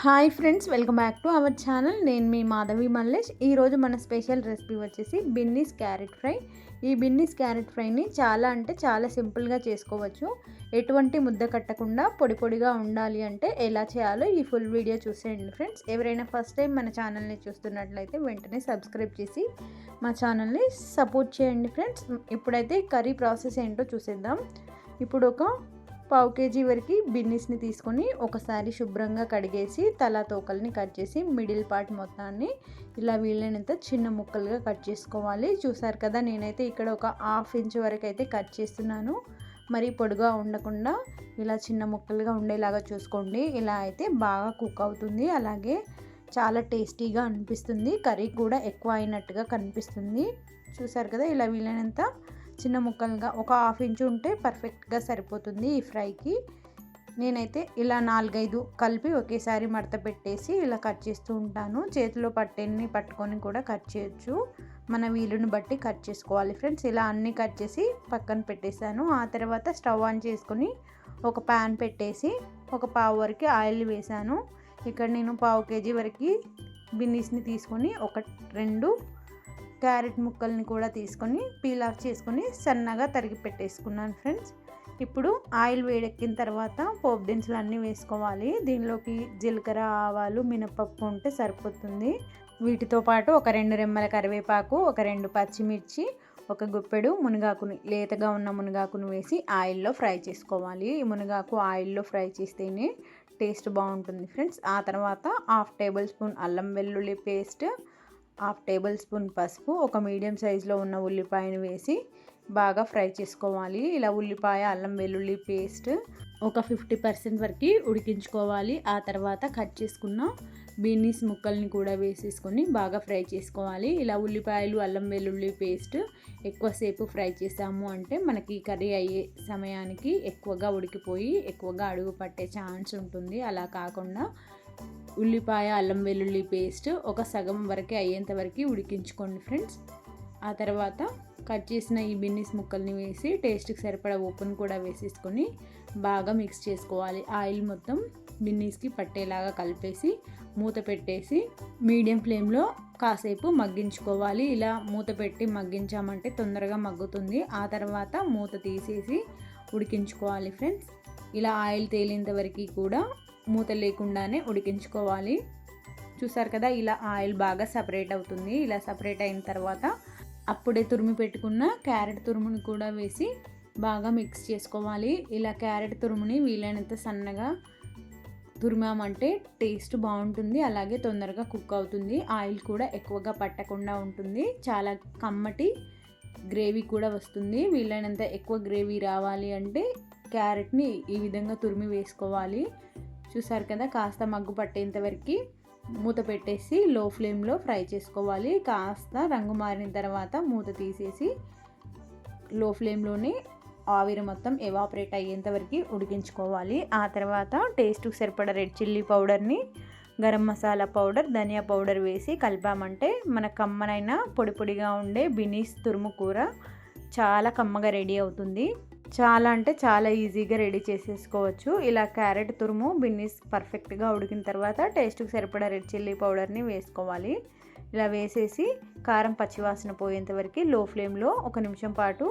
Hi friends welcome back to our channel. నేను మీ మాధవి మల్లేష్. ఈరోజు మన స్పెషల్ రెసిపీ వచ్చేసి బిన్నీస్ క్యారెట్ ఫ్రై. ఈ బిన్నీస్ క్యారెట్ ఫ్రైని చాలా అంటే చాలా సింపుల్గా చేసుకోవచ్చు. ఎటువంటి ముద్ద కట్టకుండా పొడి పొడిగా ఉండాలి అంటే ఎలా చేయాలో ఈ ఫుల్ వీడియో చూసేయండి ఫ్రెండ్స్. ఎవరైనా ఫస్ట్ టైం మన ఛానల్ని చూస్తున్నట్లయితే వెంటనే సబ్స్క్రైబ్ చేసి మా ఛానల్ని సపోర్ట్ చేయండి ఫ్రెండ్స్. ఇప్పుడైతే కర్రీ ప్రాసెస్ ఏంటో చూసేద్దాం. ఇప్పుడు ఒక పావు కేజీ వరకు బిన్నీస్ని తీసుకొని ఒకసారి శుభ్రంగా కడిగేసి తల తోకల్ని కట్ చేసి మిడిల్ పార్ట్ మొత్తాన్ని ఇలా వీలైనంత చిన్న ముక్కలుగా కట్ చేసుకోవాలి. చూసారు కదా నేనైతే ఇక్కడ ఒక హాఫ్ ఇంచ్ వరకు అయితే కట్ చేస్తున్నాను. మరి పొడుగా ఉండకుండా ఇలా చిన్న ముక్కలుగా ఉండేలాగా చూసుకోండి. ఇలా అయితే బాగా కుక్ అవుతుంది. అలాగే చాలా టేస్టీగా అనిపిస్తుంది. కర్రీ కూడా ఎక్కువ అయినట్టుగా కనిపిస్తుంది. చూసారు కదా ఇలా వీలైనంత చిన్న ముక్కలుగా ఒక హాఫ్ ఇంచు ఉంటే పర్ఫెక్ట్గా సరిపోతుంది ఈ ఫ్రైకి. నేనైతే ఇలా నాలుగైదు కలిపి ఒకేసారి మడత పెట్టేసి ఇలా కట్ చేస్తూ ఉంటాను. చేతిలో పట్టెన్ని పట్టుకొని కూడా కట్ చేయొచ్చు. మన వీలుని బట్టి కట్ చేసుకోవాలి ఫ్రెండ్స్. ఇలా అన్నీ కట్ చేసి పక్కన పెట్టేశాను. ఆ తర్వాత స్టవ్ ఆన్ చేసుకొని ఒక ప్యాన్ పెట్టేసి ఒక పావు వరకు ఆయిల్ వేశాను. ఇక్కడ నేను పావు కేజీ వరకు బిన్నీస్ని తీసుకొని ఒక రెండు క్యారెట్ ముక్కల్ని కూడా తీసుకొని పీల్ ఆఫ్ చేసుకొని సన్నగా తరిగి పెట్టేసుకున్నాను ఫ్రెండ్స్. ఇప్పుడు ఆయిల్ వేడెక్కిన తర్వాత పోపు దినుసులు అన్నీ వేసుకోవాలి. దీనిలోకి జీలకర్ర ఆవాలు మినపప్పు ఉంటే సరిపోతుంది. వీటితో పాటు ఒక రెండు రెమ్మల కరివేపాకు ఒక రెండు పచ్చిమిర్చి ఒక గుప్పెడు మునగాకుని లేతగా ఉన్న మునగాకును వేసి ఆయిల్లో ఫ్రై చేసుకోవాలి. ఈ మునగాకు ఆయిల్లో ఫ్రై చేస్తేనే టేస్ట్ బాగుంటుంది ఫ్రెండ్స్. ఆ తర్వాత హాఫ్ టేబుల్ స్పూన్ అల్లం వెల్లుల్లి పేస్ట్ హాఫ్ టేబుల్ స్పూన్ పసుపు ఒక మీడియం సైజులో ఉన్న ఉల్లిపాయను వేసి బాగా ఫ్రై చేసుకోవాలి. ఇలా ఉల్లిపాయ అల్లం వెల్లుల్లి పేస్ట్ ఒక ఫిఫ్టీ పర్సెంట్ వరకు ఉడికించుకోవాలి. ఆ తర్వాత కట్ చేసుకున్న బీనీస్ ముక్కల్ని కూడా వేసేసుకొని బాగా ఫ్రై చేసుకోవాలి. ఇలా ఉల్లిపాయలు అల్లం వెల్లుల్లి పేస్ట్ ఎక్కువసేపు ఫ్రై చేసాము అంటే మనకి కర్రీ అయ్యే సమయానికి ఎక్కువగా ఉడికిపోయి ఎక్కువగా అడుగు పట్టే ఛాన్స్ ఉంటుంది. అలా కాకుండా ఉల్లిపాయ అల్లం వెల్లుల్లి పేస్ట్ ఒక సగం వరకే అయ్యేంత వరకు ఉడికించుకోండి ఫ్రెండ్స్. ఆ తర్వాత కట్ చేసిన ఈ బిన్నీస్ ముక్కల్ని వేసి టేస్ట్కి సరిపడా ఉప్పును కూడా వేసేసుకొని బాగా మిక్స్ చేసుకోవాలి. ఆయిల్ మొత్తం బిన్నీస్కి పట్టేలాగా కలిపేసి మూత పెట్టేసి మీడియం ఫ్లేమ్లో కాసేపు మగ్గించుకోవాలి. ఇలా మూత పెట్టి మగ్గించామంటే తొందరగా మగ్గుతుంది. ఆ తర్వాత మూత తీసేసి ఉడికించుకోవాలి ఫ్రెండ్స్. ఇలా ఆయిల్ తేలేంత వరకు కూడా మూత లేకుండానే ఉడికించుకోవాలి. చూసారు కదా ఇలా ఆయిల్ బాగా సపరేట్ అవుతుంది. ఇలా సపరేట్ అయిన తర్వాత అప్పుడే తురిమి పెట్టుకున్న క్యారెట్ తురుముని కూడా వేసి బాగా మిక్స్ చేసుకోవాలి. ఇలా క్యారెట్ తురుముని వీలైనంత సన్నగా తురిమామంటే టేస్ట్ బాగుంటుంది. అలాగే తొందరగా కుక్ అవుతుంది. ఆయిల్ కూడా ఎక్కువగా పట్టకుండా ఉంటుంది. చాలా కమ్మటి గ్రేవీ కూడా వస్తుంది. వీలైనంత ఎక్కువ గ్రేవీ రావాలి అంటే క్యారెట్ని ఈ విధంగా తురిమి వేసుకోవాలి. చూసారు కదా కాస్త మగ్గు పట్టేంత వరకు మూత పెట్టేసి లో ఫ్లేమ్లో ఫ్రై చేసుకోవాలి. కాస్త రంగు మారిన తర్వాత మూత తీసేసి లో ఫ్లేమ్లోనే ఆవిరి మొత్తం ఎవాపరేట్ అయ్యేంత వరకు ఉడికించుకోవాలి. ఆ తర్వాత టేస్ట్కి సరిపడ రెడ్ చిల్లీ పౌడర్ని గరం మసాలా పౌడర్ ధనియా పౌడర్ వేసి కలిపామంటే మన కమ్మనైన పొడి పొడిగా ఉండే బినీస్ తురుము కూర చాలా కమ్మగా రెడీ అవుతుంది. చాలా అంటే చాలా ఈజీగా రెడీ చేసేసుకోవచ్చు. ఇలా క్యారెట్ తురుము బిన్నీస్ పర్ఫెక్ట్గా ఉడికిన తర్వాత టేస్ట్కి సరిపడా రెడ్ చిల్లీ పౌడర్ని వేసుకోవాలి. ఇలా వేసేసి కారం పచ్చివాసన పోయేంత వరకు లో ఫ్లేమ్లో ఒక నిమిషం పాటు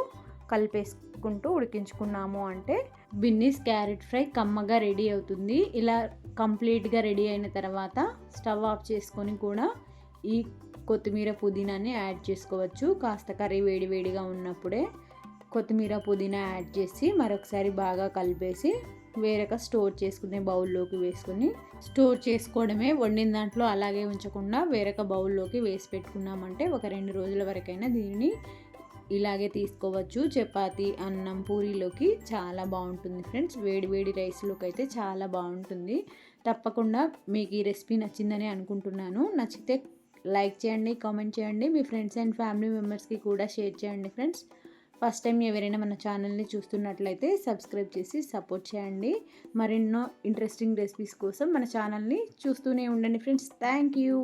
కలిపేసుకుంటూ ఉడికించుకున్నాము అంటే బిన్నీస్ క్యారెట్ ఫ్రై కమ్మగా రెడీ అవుతుంది. ఇలా కంప్లీట్గా రెడీ అయిన తర్వాత స్టవ్ ఆఫ్ చేసుకొని కూడా ఈ కొత్తిమీర పుదీనాని యాడ్ చేసుకోవచ్చు. కాస్త కర్రీ వేడి వేడిగా ఉన్నప్పుడే కొత్తిమీర పుదీనా యాడ్ చేసి మరొకసారి బాగా కలిపేసి వేరొక స్టోర్ చేసుకునే బౌల్లోకి వేసుకుని స్టోర్ చేసుకోవడమే. వండిన దాంట్లో అలాగే ఉంచకుండా వేరొక బౌల్లోకి వేసి పెట్టుకున్నామంటే ఒక రెండు రోజుల వరకైనా దీనిని ఇలాగే తీసుకోవచ్చు. చపాతి అన్నం పూరీలోకి చాలా బాగుంటుంది ఫ్రెండ్స్. వేడి వేడి రైస్లోకి అయితే చాలా బాగుంటుంది. తప్పకుండా మీకు ఈ రెసిపీ నచ్చిందని అనుకుంటున్నాను. నచ్చితే లైక్ చేయండి కామెంట్ చేయండి. మీ ఫ్రెండ్స్ అండ్ ఫ్యామిలీ మెంబర్స్కి కూడా షేర్ చేయండి ఫ్రెండ్స్. ఫస్ట్ టైం ఎవరైనా మన ఛానల్ని చూస్తున్నట్లయితే సబ్స్క్రైబ్ చేసి సపోర్ట్ చేయండి. మరెన్నో ఇంట్రెస్టింగ్ రెసిపీస్ కోసం మన ఛానల్ని చూస్తూనే ఉండండి ఫ్రెండ్స్. Thank you.